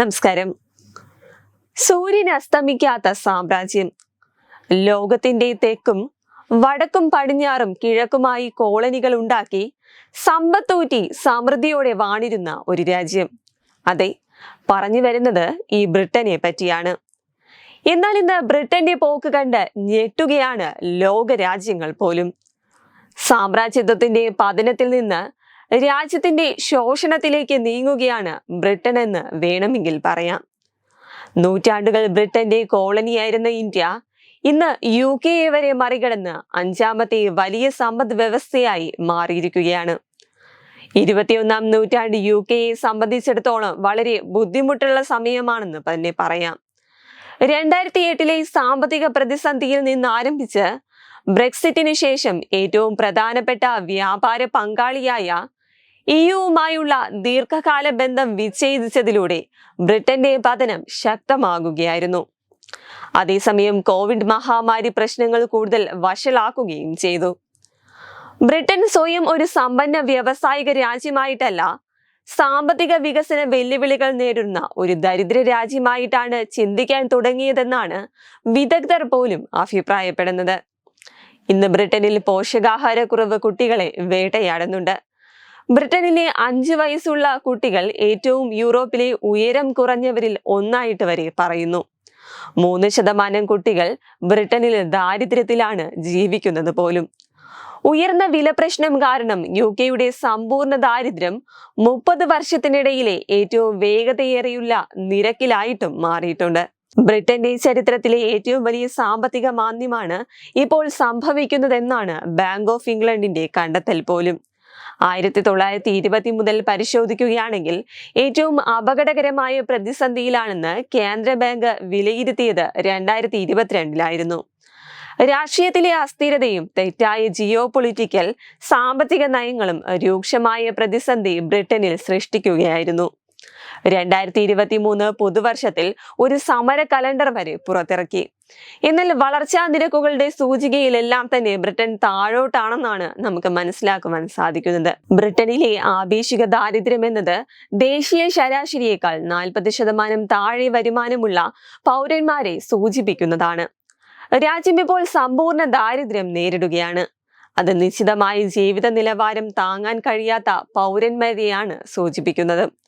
നമസ്കാരം. സൂര്യൻ അസ്തമിക്കാത്ത സാമ്രാജ്യം. ലോകത്തിന്റെ തെക്കും വടക്കും പടിഞ്ഞാറും കിഴക്കുമായി കോളനികൾ ഉണ്ടാക്കി സമ്പത്തൂറ്റി സമൃദ്ധിയോടെ വാണിരുന്ന ഒരു രാജ്യം. അതെ പറഞ്ഞു വരുന്നത് ഈ ബ്രിട്ടനെ പറ്റിയാണ്. എന്നാൽ ഇന്ന് ബ്രിട്ടന്റെ പോക്ക് കണ്ട് ഞെട്ടുകയാണ് ലോകരാജ്യങ്ങൾ പോലും. സാമ്രാജ്യത്വത്തിന്റെ പതനത്തിൽ നിന്ന് രാജ്യത്തിന്റെ ശോഷണത്തിലേക്ക് നീങ്ങുകയാണ് ബ്രിട്ടൻ എന്ന് വേണമെങ്കിൽ പറയാം. നൂറ്റാണ്ടുകൾ ബ്രിട്ടന്റെ കോളനിയായിരുന്ന ഇന്ത്യ ഇന്ന് യു കെ വരെ മറികടന്ന് അഞ്ചാമത്തെ വലിയ സമ്പദ് വ്യവസ്ഥയായി മാറിയിരിക്കുകയാണ്. ഇരുപത്തിയൊന്നാം നൂറ്റാണ്ട് യു കെയെ സംബന്ധിച്ചിടത്തോളം വളരെ ബുദ്ധിമുട്ടുള്ള സമയമാണെന്ന് തന്നെ പറയാം. രണ്ടായിരത്തി എട്ടിലെ സാമ്പത്തിക പ്രതിസന്ധിയിൽ നിന്ന് ആരംഭിച്ച് ബ്രെക്സിറ്റിന് ശേഷം ഏറ്റവും പ്രധാനപ്പെട്ട വ്യാപാര പങ്കാളിയായ ഇയുവുമായുള്ള ദീർഘകാല ബന്ധം വിച്ഛേദിച്ചതിലൂടെ ബ്രിട്ടന്റെ പതനം ശക്തമാകുകയായിരുന്നു. അതേസമയം കോവിഡ് മഹാമാരി പ്രശ്നങ്ങൾ കൂടുതൽ വഷളാക്കുകയും ചെയ്തു. ബ്രിട്ടൻ സ്വയം ഒരു സമ്പന്ന വ്യാവസായിക രാജ്യമായിട്ടല്ല സാമ്പത്തിക വികസന വെല്ലുവിളികൾ നേരിടുന്ന ഒരു ദരിദ്ര രാജ്യമായിട്ടാണ് ചിന്തിക്കാൻ തുടങ്ങിയതെന്നാണ് വിദഗ്ധർ പോലും അഭിപ്രായപ്പെടുന്നത്. ഇന്ന് ബ്രിട്ടനിൽ പോഷകാഹാരക്കുറവ് കുട്ടികളെ വേട്ടയാടുന്നുണ്ട്. ബ്രിട്ടനിലെ അഞ്ച് വയസ്സുള്ള കുട്ടികൾ ഏറ്റവും യൂറോപ്പിലെ ഉയരം കുറഞ്ഞവരിൽ ഒന്നായിട്ട് വരെ പറയുന്നു. മൂന്ന് ശതമാനം കുട്ടികൾ ബ്രിട്ടനിൽ ദാരിദ്ര്യത്തിലാണ് ജീവിക്കുന്നത് പോലും. ഉയർന്ന വില പ്രശ്നം കാരണം യു കെയുടെ സമ്പൂർണ ദാരിദ്ര്യം മുപ്പത് വർഷത്തിനിടയിലെ ഏറ്റവും വേഗതയേറിയുള്ള നിരക്കിലായിട്ടും മാറിയിട്ടുണ്ട്. ബ്രിട്ടന്റെ ചരിത്രത്തിലെ ഏറ്റവും വലിയ സാമ്പത്തിക മാന്ദ്യമാണ് ഇപ്പോൾ സംഭവിക്കുന്നതെന്നാണ് ബാങ്ക് ഓഫ് ഇംഗ്ലണ്ടിന്റെ കണ്ടെത്തൽ പോലും. ആയിരത്തി തൊള്ളായിരത്തി ഇരുപത്തി മുതൽ പരിശോധിക്കുകയാണെങ്കിൽ ഏറ്റവും അപകടകരമായ പ്രതിസന്ധിയിലാണെന്ന് കേന്ദ്ര ബാങ്ക് വിലയിരുത്തിയത് രണ്ടായിരത്തി ഇരുപത്തിരണ്ടിലായിരുന്നു രാഷ്ട്രീയത്തിലെ അസ്ഥിരതയും തെറ്റായ ജിയോ പൊളിറ്റിക്കൽ സാമ്പത്തിക നയങ്ങളും രൂക്ഷമായ പ്രതിസന്ധി ബ്രിട്ടനിൽ സൃഷ്ടിക്കുകയായിരുന്നു. രണ്ടായിരത്തി ഇരുപത്തി മൂന്ന് പുതുവർഷത്തിൽ ഒരു സമര കലണ്ടർ വരെ പുറത്തിറക്കി. എന്നാൽ വളർച്ചാ നിരക്കുകളുടെ സൂചികയിലെല്ലാം തന്നെ ബ്രിട്ടൻ താഴോട്ടാണെന്നാണ് നമുക്ക് മനസ്സിലാക്കുവാൻ സാധിക്കുന്നത്. ബ്രിട്ടനിലെ ആപേക്ഷിക ദാരിദ്ര്യം എന്നത് ദേശീയ ശരാശരിയേക്കാൾ നാൽപ്പത് ശതമാനം താഴെ വരുമാനമുള്ള പൗരന്മാരെ സൂചിപ്പിക്കുന്നതാണ്. രാജ്യം ഇപ്പോൾ സമ്പൂർണ ദാരിദ്ര്യം നേരിടുകയാണ്. അത് നിശ്ചിതമായ ജീവിത നിലവാരം താങ്ങാൻ കഴിയാത്ത പൗരന്മാരെയാണ് സൂചിപ്പിക്കുന്നത്.